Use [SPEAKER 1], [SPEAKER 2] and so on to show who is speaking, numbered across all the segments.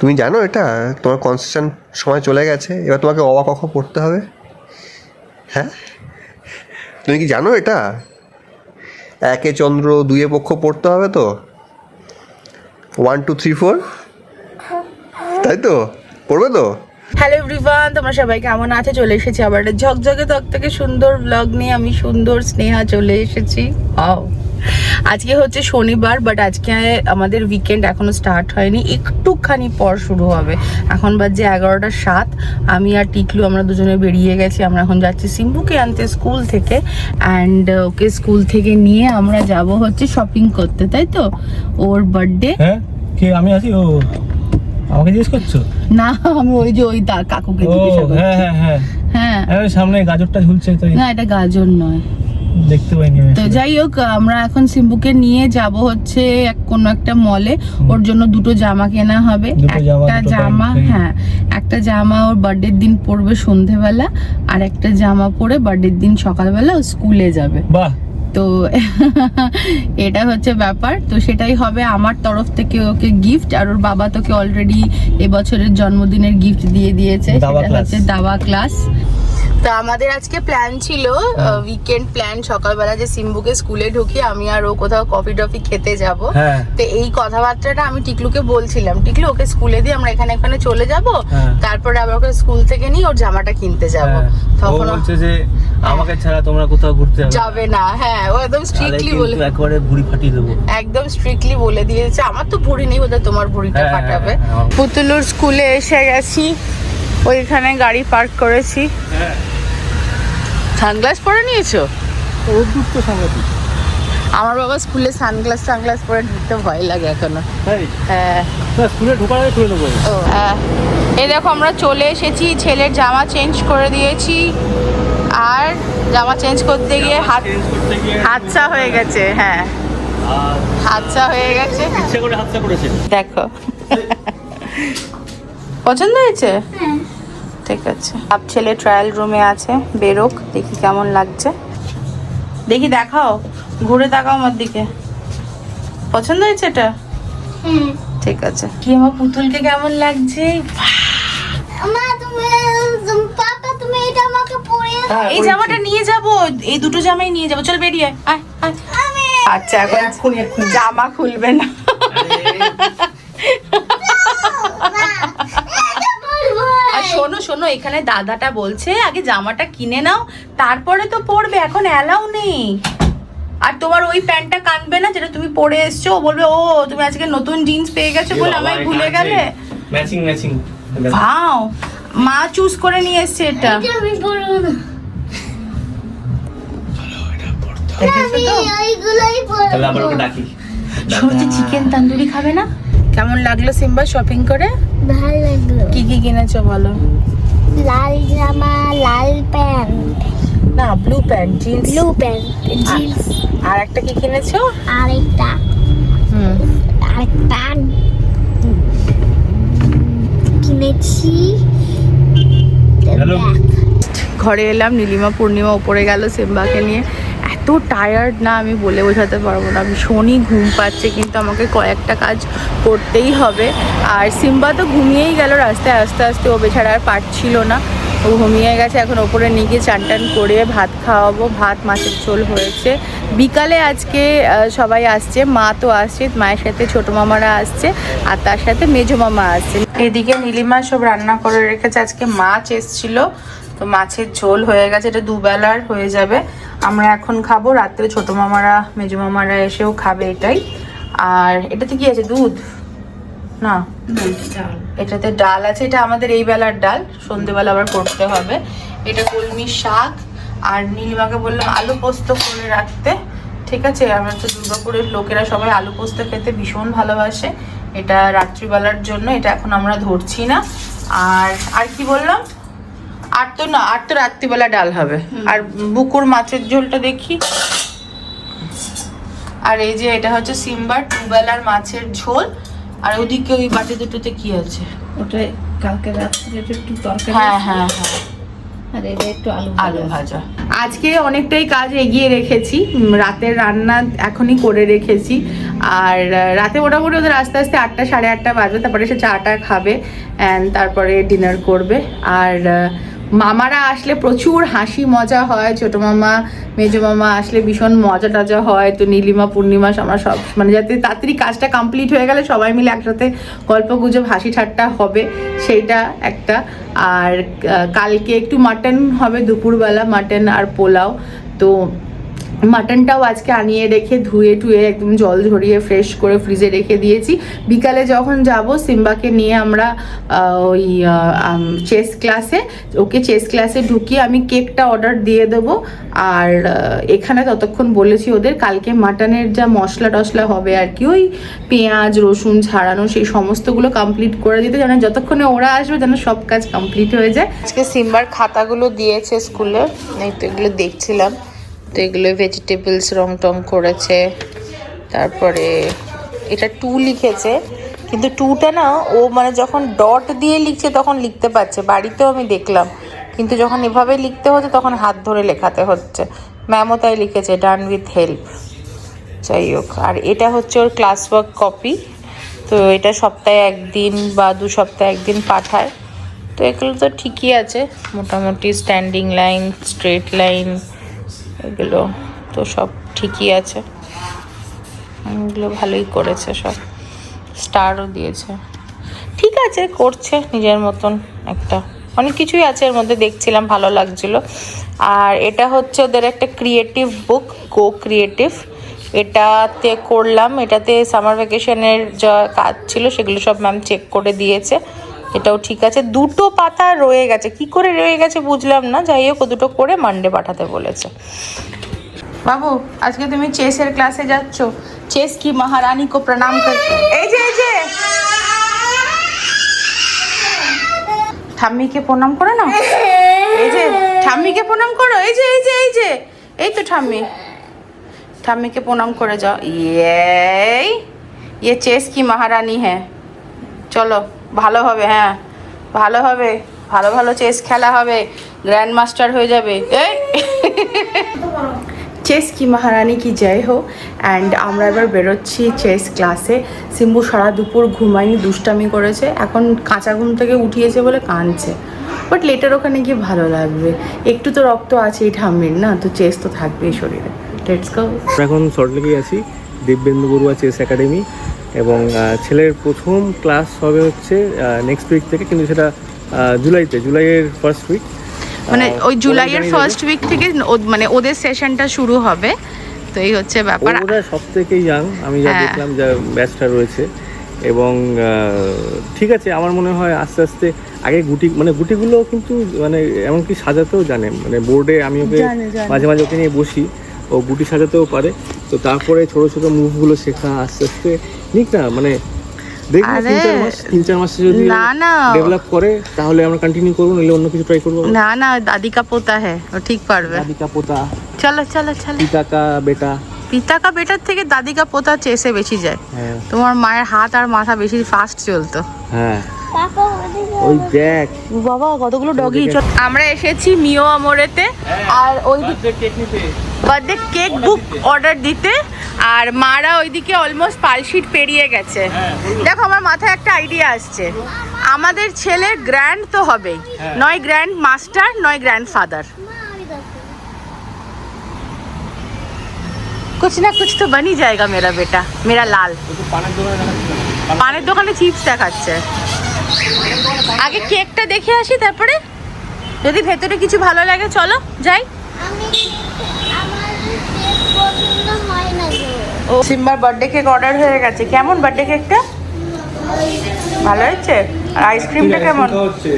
[SPEAKER 1] তুমি জানো এটা? তোমার কনসেশন সময় চলে গেছে, এবার তোমাকে অবাক কখ পড়তে হবে। হ্যাঁ? তুমি কি জানো এটা? একে চন্দ্র দুয়ে পক্ষ পড়তে হবে তো? ওয়ান টু থ্রি ফোর তাই তো? পড়বে তো?
[SPEAKER 2] হ্যালো এভরিওয়ান তোমরা সবাই কেমন আছে? চলে এসেছি আবার ঝকঝকে তক থেকে সুন্দর ব্লগ নিয়ে। আমি সুন্দর স্নেহা চলে এসেছি। Wow! আজকে হচ্ছে শনিবার বাট আজকে আমাদের উইকেন্ড এখনও স্টার্ট হয়নি। একটুখানি পর শুরু হবে। এখন বাজে এগারোটা সাত। আমি আর টিকলু আমরা দুজনে বেরিয়ে গেছি। আমরা এখন যাচ্ছি সিম্বুকে আনতে স্কুল থেকে। অ্যান্ড ওকে স্কুল থেকে নিয়ে আমরা যাব হচ্ছে শপিং করতে তাই তো? ওর বার্থডে
[SPEAKER 3] হ্যাঁ? কে? আমি আছি? ও আমাকে জিজ্ঞেস করছ?
[SPEAKER 2] না আমি ওই যে ওই কাকুকে
[SPEAKER 3] জিজ্ঞেস
[SPEAKER 2] জিজ্ঞাসা করছি।
[SPEAKER 3] হ্যাঁ হ্যাঁ। হ্যাঁ।
[SPEAKER 2] হ্যাঁ
[SPEAKER 3] সামনে গাজরটা ঝুলছে তো
[SPEAKER 2] না এটা গাজর নয়।
[SPEAKER 3] দেখতে পাইনি আমি
[SPEAKER 2] তো যাই হোক আমরা এখন সিম্বুকে নিয়ে যাব হচ্ছে এক কোনো একটা মলে ওর জন্য দুটো জামা কেনা হবে। একটা জামা হ্যাঁ একটা জামা ওর বার্থডের দিন পরবে সন্ধেবেলা আর একটা জামা পরে বার্থডের দিন সকালবেলা ও স্কুলে যাবে।
[SPEAKER 3] বাহ!
[SPEAKER 2] তো এটা হচ্ছে ব্যাপার। তো সেটাই হবে আমার তরফ থেকে ওকে গিফট আর ওর বাবা তোকে অলরেডি এবছরের জন্মদিনের গিফট দিয়ে দিয়েছে। সেটা হচ্ছে দাবা ক্লাস তো আমাদের আজকে প্ল্যান ছিল উইকেন্ড প্ল্যান সকালবেলা যে সিম্বুকে স্কুলে ঢুকি আমি আর ও কোথাও কফি টফি খেতে যাব
[SPEAKER 3] হ্যাঁ
[SPEAKER 2] তো এই কথাবার্তাটা আমি টিকলুকে বলছিলাম টিকলু ওকে স্কুলে দিয়ে আমরা এখানে এখানে চলে যাব
[SPEAKER 3] হ্যাঁ।
[SPEAKER 2] তারপরে আবার ওকে স্কুল থেকে নিয়ে ওর জামাটা কিনতে যাব
[SPEAKER 3] হ্যাঁ।
[SPEAKER 2] তখন
[SPEAKER 3] বলছে যে আমাকে ছাড়া তোমরা কোথাও ঘুরতে যাবে না।
[SPEAKER 2] হ্যাঁ ও একদম স্ট্রিক্টলি বলে
[SPEAKER 3] একবারে ভুড়ি ফাটিয়ে দেবো
[SPEAKER 2] একদম স্ট্রিক্টলি বলে দিয়েছে আমার তো ভুড়ি নেই বোধহয় তোমার ভুড়িটা ফাটাবে। পুতুলুর স্কুলে এসে গেছি ওইখানে গাড়ি পার্ক করেছি।
[SPEAKER 3] হ্যাঁ।
[SPEAKER 2] সানগ্লাস পরে নিয়েছো? আমার বাবা স্কুলে সানগ্লাস সানগ্লাস পরে ঢুকতে ভয় লাগে
[SPEAKER 3] এখনও।
[SPEAKER 2] হ্যাঁ।
[SPEAKER 3] না স্কুলে ঢোকার আগে খুলে নেব।
[SPEAKER 2] হ্যাঁ। এই দেখো আমরা চলে এসেছি ছেলের জামা চেঞ্জ করে দিয়েছি। আর জামা চেঞ্জ করতে গিয়ে হাত হাতসা হয়ে গেছে হ্যাঁ।
[SPEAKER 3] আর
[SPEAKER 2] হাতসা হয়ে গেছে।
[SPEAKER 3] ইচ্ছে করে হাতটা করেছে।
[SPEAKER 2] দেখো। পছন্দ হয়েছে? ঠিক আছে। আপ ছেলে ট্রায়াল রুমে আছে বেরোক দেখি কেমন লাগছে। দেখি দেখাও ঘুরে দেখাও আমার দিকে। পছন্দ হয়েছে এটা? ঠিক আছে। কি আমার পুতুলকে কেমন লাগছে? এই জামাটা নিয়ে যাব এই দুটো জামাই নিয়ে যাব। চল বেরিয়ে আয়, আয় আচ্ছা এখন জামা খুলবে না। শোনো শোনো এখানে দাদাটা বলছে আগে জামাটা কিনে নাও তারপরে তো পরবে এখন অ্যালাউ নেই। আর তোমার ওই প্যান্টটা কানবে না যেটা তুমি পরে এসছো বলবে ও তুমি আজকে নতুন জিন্স পেয়ে গেছো বলে আমায় ভুলে গেলে?
[SPEAKER 3] ম্যাচিং ম্যাচিং
[SPEAKER 2] ভাও মা চুজ করে নিয়ে এসছে এটা।
[SPEAKER 4] আমি পরবো না।
[SPEAKER 3] তাহলে আবার
[SPEAKER 4] পরবো
[SPEAKER 3] ওকে ডাকি।
[SPEAKER 2] সত্যি চিকেন তান্দুরি খাবে না? কেমন লাগল সিম্বা শপিং করে?
[SPEAKER 4] ভালো লাগল।
[SPEAKER 2] কি কি কিনেছো বলো?
[SPEAKER 4] লাল জামা লাল প্যান্ট।
[SPEAKER 2] না blue pant jeans
[SPEAKER 4] blue pant jeans
[SPEAKER 2] আর একটা কি কিনেছো?
[SPEAKER 4] আরেকটা।
[SPEAKER 2] হুম।
[SPEAKER 4] আরেকটা। কিনেছি।
[SPEAKER 3] হ্যালো
[SPEAKER 2] ঘরে এলাম নীলিমা পূর্ণিমা উপরে গেল সিম্বাকে নিয়ে। এত টায়ার্ড না আমি বলে বোঝাতে পারব না। আমি ভীষণই ঘুম পাচ্ছে, কিন্তু আমাকে কয়েকটা কাজ করতেই হবে। আর সিম্বা তো ঘুমিয়েই গেল রাস্তায় আস্তে আস্তে, ও বেছাড়া আর পারছিল না। ও ঘুমিয়ে গেছে, এখন ওপরে নিয়ে গিয়ে চান টান করে ভাত খাওয়াবো। ভাত মাছের ঝোল হয়েছে। বিকালে আজকে সবাই আসছে, মা তো আসছে, মায়ের সাথে ছোটো মামারা আসছে, আর তার সাথে মেজো মামা আসছে। এদিকে নীলিমা সব রান্না করে রেখেছে। আজকে মাছ এসছিল। তো মাছের ঝোল হয়ে গেছে এটা দুবেলার হয়ে যাবে। আমরা এখন খাব রাত্রে ছোট মামারা মেজো মামারা এসেও খাবে এটাই। আর এটাতে কি আছে দুধ? না? এটাতে ডাল আছে এটা আমাদের এই বেলার ডাল সন্ধেবেলা আবার করতে হবে। এটা কলমি শাক আর নীলিমাকে বললাম আলু পোস্ত করে রাখতে। ঠিক আছে আমার তো দুর্গাপুরের লোকেরা সবাই আলু পোস্ত খেতে ভীষণ ভালোবাসে। এটা রাত্রিবেলার জন্য এটা এখন আমরা ধরছি না। আর আর কি বললাম? আর তো না আর তো রাত্রিবেলা ডাল হবে। আর বুকুর মাছের ঝোলটা দেখি। আর এই যে এটা হচ্ছে সিম্বার দুবেলার মাছের ঝোল। আর ওদিকে ওই বাটি দুটোতে কি আছে?
[SPEAKER 5] ওটা কালকে রাত্রে একটু তরকারি
[SPEAKER 2] হ্যাঁ হ্যাঁ হ্যাঁ।
[SPEAKER 5] আর এটা একটু আলু
[SPEAKER 2] আলু ভাজা। আজকে অনেকটাই কাজ এগিয়ে রেখেছি। রাতের রান্না এখনই করে রেখেছি। আর রাতে মোটামুটি ওদের আস্তে আস্তে আটটা সাড়ে আটটা বাজবে। তারপরে সে চাটা খাবে অ্যান্ড তারপরে ডিনার করবে। আর মামারা আসলে প্রচুর হাসি মজা হয়, ছোট মামা, মেজো মামা আসলে ভীষণ মজা টাজা হয়। তো নীলিমা, পূর্ণিমা, আমরা সব মানে যাতে তাড়াতাড়ি কাজটা কমপ্লিট হয়ে গেলে সবাই মিলে একসাথে গল্প গুজব, হাসি ঠাট্টা হবে, সেইটা একটা। আর কালকে একটু মাটন হবে, দুপুরবেলা মাটন আর পোলাও। তো মাটনটাও আজকে আনিয়ে রেখে ধুয়ে টুয়ে একদম জল ঝরিয়ে ফ্রেশ করে ফ্রিজে রেখে দিয়েছি। বিকালে যখন যাব, সিম্বাকে নিয়ে আমরা ওই চেস ক্লাসে ওকে চেস ক্লাসে ঢুকিয়ে আমি কেকটা অর্ডার দিয়ে দেবো। আর এখানে ততক্ষণ বলেছি ওদের, কালকে মাটনের যা মশলা টশলা হবে আর কি, ওই পেঁয়াজ, রসুন ছাড়ানো সেই সমস্তগুলো কমপ্লিট করে দিতে, যেন যতক্ষণে ওরা আসবে যেন সব কাজ কমপ্লিট হয়ে যায়। আজকে সিম্বার খাতাগুলো দিয়েছে স্কুলে, এই তো এগুলো দেখছিলাম। তো এগুলো ভেজিটেবলস রং টং করেছে। তারপরে এটা টু লিখেছে। কিন্তু টুটা না, ও মানে যখন ডট দিয়ে লিখছে তখন লিখতে পারছে। বাড়িতেও আমি দেখলাম। কিন্তু যখন এভাবে লিখতে হচ্ছে তখন হাত ধরে লেখাতে হচ্ছে। ম্যামও তাই লিখেছে ডান উইথ হেল্প যাই হোক, আর এটা হচ্ছে ওর ক্লাস ওয়ার্ক কপি তো এটা সপ্তাহে একদিন বা দু সপ্তাহে একদিন পাঠায়। তো এগুলো তো ঠিকই আছে। মোটামুটি স্ট্যান্ডিং লাইন স্ট্রেট লাইন এগুলো তো সব ঠিকই আছে। এগুলো ভালোই করেছে সব। স্টারও দিয়েছে। ঠিক আছে, করছে নিজের মতন একটা। অনেক কিছুই আছে এর মধ্যে, দেখছিলাম, ভালো লাগছিল। আর এটা হচ্ছে ওদের একটা ক্রিয়েটিভ বুক গো ক্রিয়েটিভ এটাতে করলাম, এটাতে সামার ভ্যাকেশনের যা কাজ ছিল, সেগুলো সব ম্যাম চেক করে দিয়েছে। এটাও ঠিক আছে। দুটো পাতা রয়ে গেছে। কি করে রয়ে গেছে বুঝলাম না। যাই হোক দুটো করে মানডে পাঠাতে বলেছে। বাবু, আজকে তুমি চেসের ক্লাসে যাচ্ছ। চেস কি মহারানী কো প্রণাম কর। এই যে এই যে। ঠাম্মিকে প্রণাম করে না। এই যে, ঠাম্মিকে প্রণাম করো। এই যে এই যে এই যে। এই তো ঠাম্মি। ঠাম্মিকে প্রণাম করে যাও। এই ये চেস কি মহারানী হ্যাঁ। চলো। ভালো হবে হ্যাঁ। ভালো হবে ভালো ভালো চেস খেলা হবে গ্র্যান্ড মাস্টার হয়ে যাবে। এই! চেস কি মহারানী কি জয় হো অ্যান্ড আমরা এবার বেরোচ্ছি চেস ক্লাসে সিম্বু সারা দুপুর ঘুমায়নি দুষ্টামি করেছে। এখন কাঁচা ঘুম থেকে উঠিয়েছে বলে কাঁদছে। বাট লেটার ওখানে গিয়ে ভালো লাগবে। একটু তো রক্ত আছে এই ঠাম্মির না। তো চেস তো থাকবেই শরীরে। লেটস গো
[SPEAKER 3] এখন সল্টলেকেই আছি। দিব্যেন্দু বড়ুয়া চেস একাডেমি এবং ছেলের প্রথম ক্লাস হবে হচ্ছে নেক্সট উইক থেকে কিন্তু সেটা জুলাইতে জুলাইয়ের ফার্স্ট উইক
[SPEAKER 2] মানে ওই জুলাইয়ের ফার্স্ট উইক থেকে মানে ওদের সেশনটা শুরু হবে। তো এই হচ্ছে ব্যাপার।
[SPEAKER 3] ওরা সব থেকে ইয়াং আমি যা
[SPEAKER 2] হ্যাঁ।
[SPEAKER 3] দেখলাম যা ব্যাচটা রয়েছে। এবং ঠিক আছে আমার মনে হয় আস্তে আস্তে আগে গুটি মানে গুটিগুলো কিন্তু মানে এমনকি সাজাতেও জানে। মানে বোর্ডে আমি ওকে। মাঝে মাঝে ওকে নিয়ে বসি। ও গুটি সাজাতেও পারে। তো তারপরে ছোট ছোট মুভগুলো শেখা আস্তে আস্তে। নিক না মানে দেখব তিন চার মাস তিন চার মাসে যদি
[SPEAKER 2] না, না।
[SPEAKER 3] ডেভেলপ করে তাহলে আমরা কন্টিনিউ করব অন্য কিছু ট্রাই করব।
[SPEAKER 2] না না দাদি কা পোতা হ্যাঁ ও ঠিক পারবে।
[SPEAKER 3] দাদিকা পোতা।
[SPEAKER 2] চলো চলো চলো।
[SPEAKER 3] পিতাকা বেটা।
[SPEAKER 2] পিতা কা বেটার থেকে দাদি কা পোতা চেসে বেশি যায়।
[SPEAKER 3] হ্যাঁ।
[SPEAKER 2] তোমার মায়ের হাত আর মাথা বেশি ফাস্ট চলতো।
[SPEAKER 3] হ্যাঁ। ওই দেখ।
[SPEAKER 2] বাবা কতগুলো ডগি আমরা এসেছি মিও আমরেতে। আর ওই বার্থডে কেক বুক অর্ডার দিতে আর মারা ওইদিকে অলমোস্ট পালশিট পেরিয়ে গেছে দেখো আমার মাথায় একটা আইডিয়া আসছে আমাদের ছেলে গ্র্যান্ড তো হবেই নয় গ্র্যান্ড মাস্টার নয় গ্র্যান্ড ফাদার कुछ ना कुछ तो बन ही जाएगा मेरा बेटा मेरा लाल পানের দোকানে চিপস দেখাচ্ছে আগে কেকটা দেখে আসি তারপরে যদি ভেতরে কিছু ভালো লাগে চলো যাই ও সিম্বার বার্থডে কেক অর্ডার হয়ে গেছে। কেমন বার্থডে কেকটা ভালো হয়েছে? আর আইসক্রিমটা কেমন?
[SPEAKER 3] হচ্ছে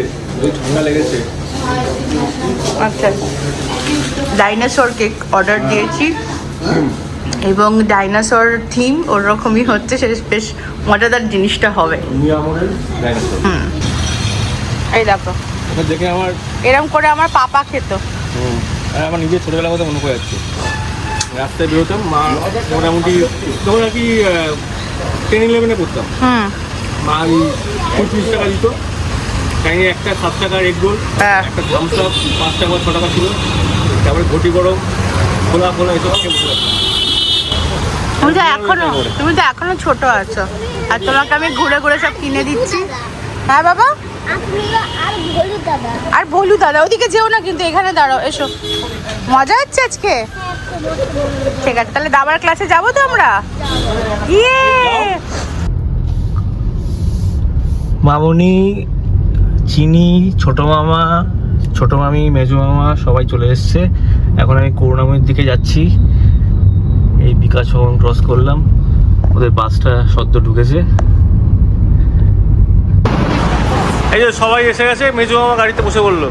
[SPEAKER 3] ঠান্ডা লেগেছে।
[SPEAKER 2] আচ্ছা। ডাইনোসর কেক অর্ডার দিয়েছি। এবং ডাইনোসর থিম ওরকমই হচ্ছে সে বেশ মজাদার জিনিসটা হবে।
[SPEAKER 3] ডাইনোসর
[SPEAKER 2] এই দেখো।
[SPEAKER 3] দেখে আমার
[SPEAKER 2] এরম করে আমার পাপা খেত।
[SPEAKER 3] আমার নিজের ছোটবেলার কথা মনে পড়ে যাচ্ছে। রাস্তায় বেরোতাম মা মোটামুটি তখন আর কি টেন ইলেভেনে পড়তাম। মা ওই পঁয়ত্রিশ টাকা দিত। চাইনি একটা সাত টাকার এগ রোল
[SPEAKER 2] হ্যাঁ।
[SPEAKER 3] একটা থামস আপ পাঁচ টাকা ছ টাকা ছিল। তারপরে ঘটি গরম খোলা খোলা এসব খেয়ে বসে
[SPEAKER 2] তুমি তো এখনও তুমি তো এখনও ছোট আছো। আর তোমাকে আমি ঘুরে ঘুরে সব কিনে দিচ্ছি। হ্যাঁ বাবা?
[SPEAKER 4] আর বলু দাদা
[SPEAKER 2] আর বলু দাদা ওদিকে যেও না কিন্তু এখানে দাঁড়াও এসো। মজা হচ্ছে আজকে? ঠিক আছে, তাহলে দাবার ক্লাসে যাব তো আমরা? ইয়ে!
[SPEAKER 3] মামনি, চিনি, ছোট মামা, ছোট মামি, মেজো মামা, সবাই চলে এসছে। এখন আমি করুণাময়ীর দিকে যাচ্ছি। এই বিকাশ ভবন ক্রস করলাম। ওদের বাসটা সদ্য ঢুকেছে। এই যে সবাই এসে গেছে, মেজো মামা গাড়িতে বসে বলল।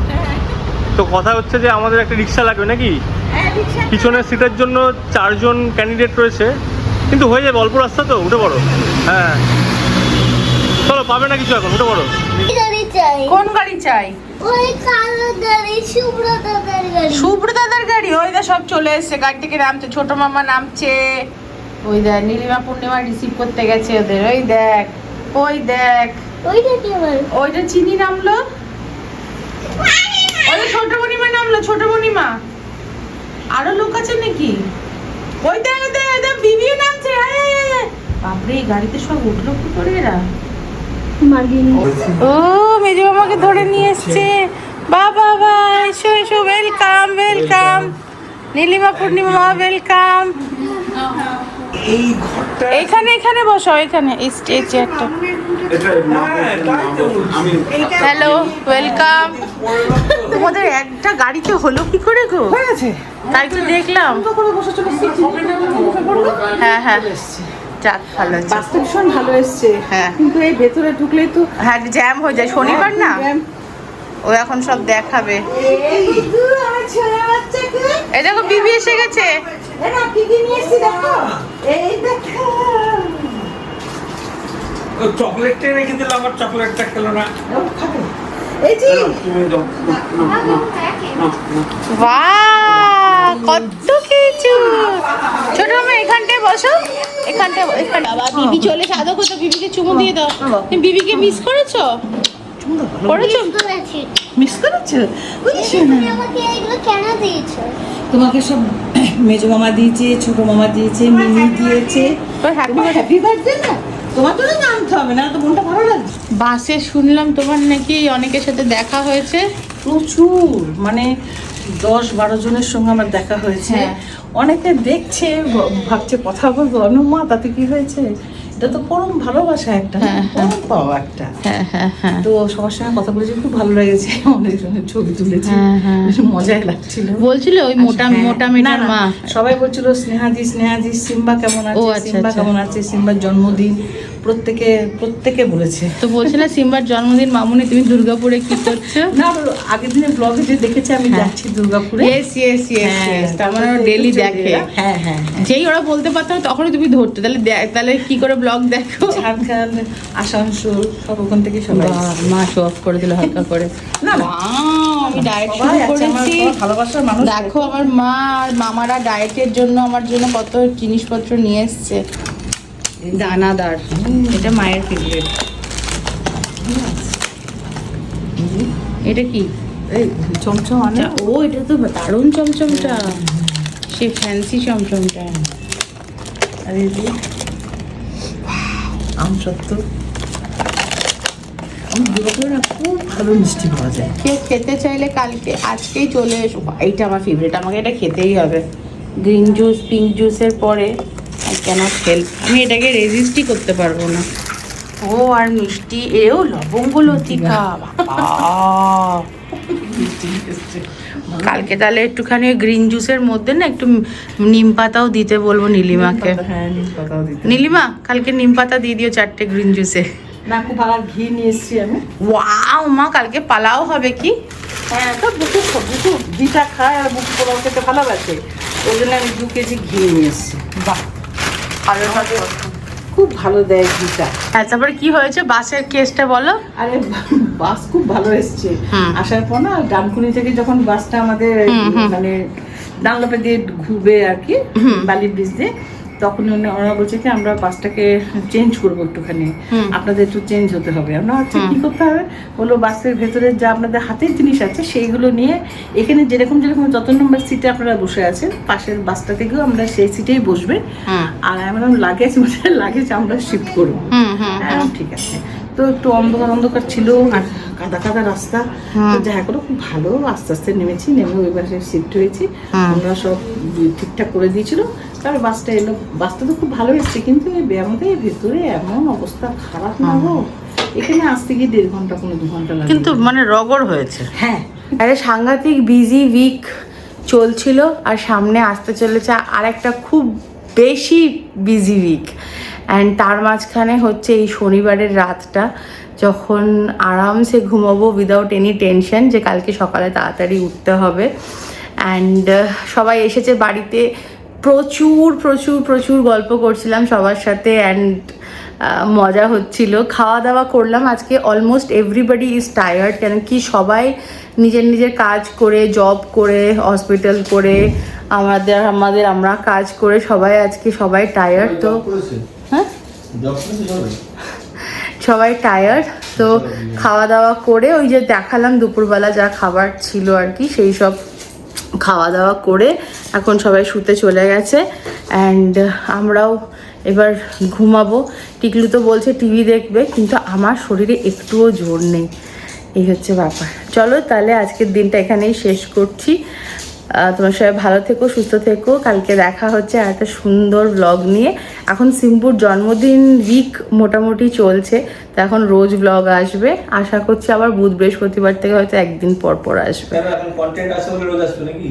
[SPEAKER 3] তো কথা হচ্ছে যে আমাদের একটা রিক্সা লাগবে নাকি? পিছনের সিটের জন্য চারজন ক্যান্ডিডেট রয়েছে। কিন্তু হয়ে যাবে অল্প রাস্তা তো উঠে পড়ো। হ্যাঁ। চলো পাবে না কিছু এখন উঠে পড়ো।
[SPEAKER 4] গাড়ি চাই।
[SPEAKER 2] কোন গাড়ি চাই?
[SPEAKER 4] দাদার গাড়ি।
[SPEAKER 2] ওই দা সব চলে এসছে গাড়ি থেকে নামছে ছোট মামা নামছে। ওই দেখ নীলিমা পূর্ণিমা রিসিভ করতে গেছে ওদের। ওই দেখ ওই দেখ।
[SPEAKER 4] ওইটা কি
[SPEAKER 2] ওইটা চিনি নামলো? ওই ছোট মণিমা নামলো ছোট মণিমা আরও লোক আছে নাকি? ওই ওই দেখ ওই বিবিও নামছে আয়, আয়, আয়। বাপরে এই গাড়িতে সব উঠল কি করে এরা? ও মেজো মামাকে ধরে নিয়ে এসছে। বাবা বা এসো এসো welcome welcome Nilima Purnima welcome এইখানে এখানে বসো এখানে এই স্টেজ চেয়ারটা হ্যালো ওয়েলকাম তোমাদের একটা গাড়িতে হলো কি করে গো? তাই তো দেখলাম। হ্যাঁ হ্যাঁ। যাক ভালো
[SPEAKER 5] বাসটা ভীষণ ভালো এসছে।
[SPEAKER 2] হ্যাঁ।
[SPEAKER 5] কিন্তু এই ভেতরে ঢুকলেই তো
[SPEAKER 2] হ্যাঁ জ্যাম হয়ে যায়। শনিবার না? ও এখন সব দেখাবে।
[SPEAKER 5] এই
[SPEAKER 2] এই দেখো বিবি এসে গেছে।
[SPEAKER 5] এ না কি কি নিয়ে এসছি দেখো। এই দেখো।
[SPEAKER 6] চকলেটটা রেখে দিলাম আবার চকলেটটা খেলো না।
[SPEAKER 5] ও, এই যে।
[SPEAKER 2] বাহ কত কিছু। ছোট মামা এখানটায় বসো। এখানটায় এখানে বাবা চলে বিবিকে চুমু দিয়ে দাও। তুমি বিবিকে মিস করেছ? করেছ?
[SPEAKER 5] মিস করেছ। তোমাকে সব মেজো মামা দিয়েছে ছোট মামা দিয়েছে মিমি দিয়েছে। তোমার হ্যাপি বার্থডে না? তোমার তো জানতে হবে না তো মনটা ভালো লাগবে।
[SPEAKER 2] বাসে শুনলাম তোমার নাকি অনেকের সাথে দেখা হয়েছে।
[SPEAKER 5] প্রচুর মানে দশ বারো জনের সঙ্গে আমার দেখা হয়েছে।
[SPEAKER 2] হ্যাঁ।
[SPEAKER 5] অনেকে দেখছে ভাবছে কথা বলব। অনুমা তাতে কি হয়েছে? এটা তো পরম ভালোবাসা একটা না?
[SPEAKER 2] হ্যাঁ, হ্যাঁ।
[SPEAKER 5] পরম পাওয়া একটা।
[SPEAKER 2] হ্যাঁ
[SPEAKER 5] তো সবার সঙ্গে কথা বলেছি খুব ভালো লেগেছে। অনেকজনের ছবি তুলেছি মজাই লাগছিল।
[SPEAKER 2] বলছিল ওই মোটা
[SPEAKER 5] হ্যাঁ।
[SPEAKER 2] মোটা
[SPEAKER 5] না,
[SPEAKER 2] মেটার
[SPEAKER 5] না,
[SPEAKER 2] মা।
[SPEAKER 5] সবাই বলছিল স্নেহাদি স্নেহাদি সিম্বা কেমন আছে?
[SPEAKER 2] আচ্ছা,
[SPEAKER 5] সিম্বা
[SPEAKER 2] আচ্ছা।
[SPEAKER 5] কেমন আছে? সিম্বার জন্মদিন প্রত্যেকে প্রত্যেকে বলেছে।
[SPEAKER 2] তো বলছিল সিম্বার জন্মদিন মামুনি তুমি দুর্গাপুরে কি করছ?
[SPEAKER 5] না আগের দিনে ব্লগে যে দেখেছি আমি। যাচ্ছি দুর্গাপুরে।
[SPEAKER 2] ইয়েস ইয়েস ইয়েস তার মানে ডেলি দেখে।
[SPEAKER 5] হ্যাঁ হ্যাঁ হ্যাঁ।
[SPEAKER 2] যেই ওরা বলতে পারতো না, তখনই তুমি ধরতে। তাহলে তাহলে কি করে ব্লগ দেখো?
[SPEAKER 5] ঝাড়খণ্ড আসানসোল সব ওখান থেকে সবাই
[SPEAKER 2] মা শো অফ করে দিল হালকা করে।
[SPEAKER 5] না।
[SPEAKER 2] আমি ডায়েট শুরু করেছি।
[SPEAKER 5] ভালোবাসার মানুষ
[SPEAKER 2] দেখো আমার মা আর মামারা ডায়েটের জন্য আমার জন্য কত জিনিসপত্র নিয়ে এসছে। দানাদার। এটা মায়ের ফেভারিট এটা কি?
[SPEAKER 5] এই চমচম আনে।
[SPEAKER 2] ও এটা তো দারুণ চমচমটা। সে ফ্যান্সি চমচমটা।
[SPEAKER 5] আর এই যে আম সত্য খুব ভালো মিষ্টি পাওয়া যায়।
[SPEAKER 2] কে খেতে চাইলে কালকে আজকেই চলে এসো। এইটা আমার ফেভারিট আমাকে এটা খেতেই হবে। গ্রিন জুস পিঙ্ক জুসের পরে আই ক্যানট হেল্প আমি এটাকে রেজিস্টই করতে পারব না। ও আর মিষ্টি এও লবঙ্গ লতিকা বাবা। কালকে তাহলে একটুখানি গ্রিন জুসের মধ্যে না একটু নিম পাতাও দিতে বলব নীলিমাকে।
[SPEAKER 5] হ্যাঁ নিম পাতাও দিতে।
[SPEAKER 2] নীলিমা কালকে নিম পাতা দিয়ে দিও চারটে গ্রিন জুসে
[SPEAKER 5] না খুব ভালো ঘি নিয়ে এসেছি আমি।
[SPEAKER 2] ওয়াও মা কালকে পালাও হবে কি?
[SPEAKER 5] হ্যাঁ তো বুকু বুকু ঘিটা খায় আর বুকু পোলাও খেতে ভালোবাসে ওই জন্য আমি দু কেজি ঘি নিয়ে এসেছি।
[SPEAKER 2] বাহ ভালো ভালো
[SPEAKER 5] খুব ভালো দেয় ঘিটা।
[SPEAKER 2] হ্যাঁ তারপরে কি হয়েছে? বাসের কেসটা বলো।
[SPEAKER 5] আরে বাস খুব ভালো এসছে। আসার পর না ডানকুনি থেকে যখন বাসটা আমাদের। মানে ডানলপে দিয়ে ঘুরবে আর কি বালি ব্রিজ দিয়ে তখন ওনারা বলছে কি আমরা বাসটাকে চেঞ্জ করব একটুখানি। আপনাদের একটু চেঞ্জ হতে হবে। আমরা আচ্ছা কি করতে হবে? বলল বাসের ভেতরে যা আপনাদের হাতের জিনিস আছে সেইগুলো নিয়ে এখানে যেরকম যেরকম যত নম্বর সিটে আপনারা বসে আছেন পাশের বাসটা থেকেও আমরা সেই সিটেই বসবে। আর আমরা লাগেজ মানে লাগেজ আমরা শিফট করব। হ্যাঁ ঠিক আছে। তো একটু অন্ধকার অন্ধকার ছিল আর কাদা কাদা রাস্তা। যাই করো খুব ভালো আস্তে আস্তে নেমেছি নেমে ওই বাসে শিফট হয়েছি। আমরা সব ঠিকঠাক করে দিয়েছিল। তারপর বাসটা এলো বাসটা তো খুব ভালো এসছে কিন্তু এই আমাদের ভেতরে এমন অবস্থা খারাপ না গো। এখানে আসতে গিয়ে দেড় ঘণ্টা কোনো দু ঘণ্টা লাগে
[SPEAKER 7] কিন্তু মানে রগর হয়েছে।
[SPEAKER 5] হ্যাঁ।
[SPEAKER 2] একটা সাংঘাতিক বিজি উইক চলছিল আর সামনে আসতে চলেছে আর একটা খুব বেশি বিজি উইক অ্যান্ড তার মাঝখানে হচ্ছে এই শনিবারের রাতটা যখন আরামসে ঘুমাবো উইদাউট এনি টেনশন যে কালকে সকালে তাড়াতাড়ি উঠতে হবে। অ্যান্ড সবাই এসেছে বাড়িতে প্রচুর প্রচুর প্রচুর গল্প করছিলাম সবার সাথে অ্যান্ড মজা হচ্ছিল। খাওয়া দাওয়া করলাম। আজকে অলমোস্ট এভরিবডি ইজ টায়ার্ড কেন কি সবাই নিজের নিজের কাজ করে জব করে হসপিটাল করে আমাদের আমাদের আমরা কাজ করে সবাই আজকে সবাই টায়ার্ড তো হ্যাঁ? সবাই? টায়ার্ড তো খাওয়া দাওয়া করে ওই যে দেখালাম দুপুরবেলা যা খাবার ছিল আর কি সেই সব খাওয়া দাওয়া করে এখন সবাই শুতে চলে গেছে। অ্যান্ড আমরাও এবার ঘুমাবো। টিকলু তো বলছে টিভি দেখবে, কিন্তু আমার শরীরে একটুও জোর নেই। এই হচ্ছে ব্যাপার। চলো তাহলে আজকের দিনটা এখানেই শেষ করছি। তোমার সবাই ভালো থেকো, সুস্থ থেকো। কালকে দেখা হচ্ছে আর একটা সুন্দর ব্লগ নিয়ে। এখন সিম্পুর জন্মদিন উইক মোটামুটি চলছে, তো এখন রোজ ব্লগ আসবে। আশা করছি আবার বুধ বৃহস্পতিবার থেকে হয়তো একদিন পর পর আসবে।
[SPEAKER 3] কন্টেন্ট আসবে রোজ আসবে নাকি?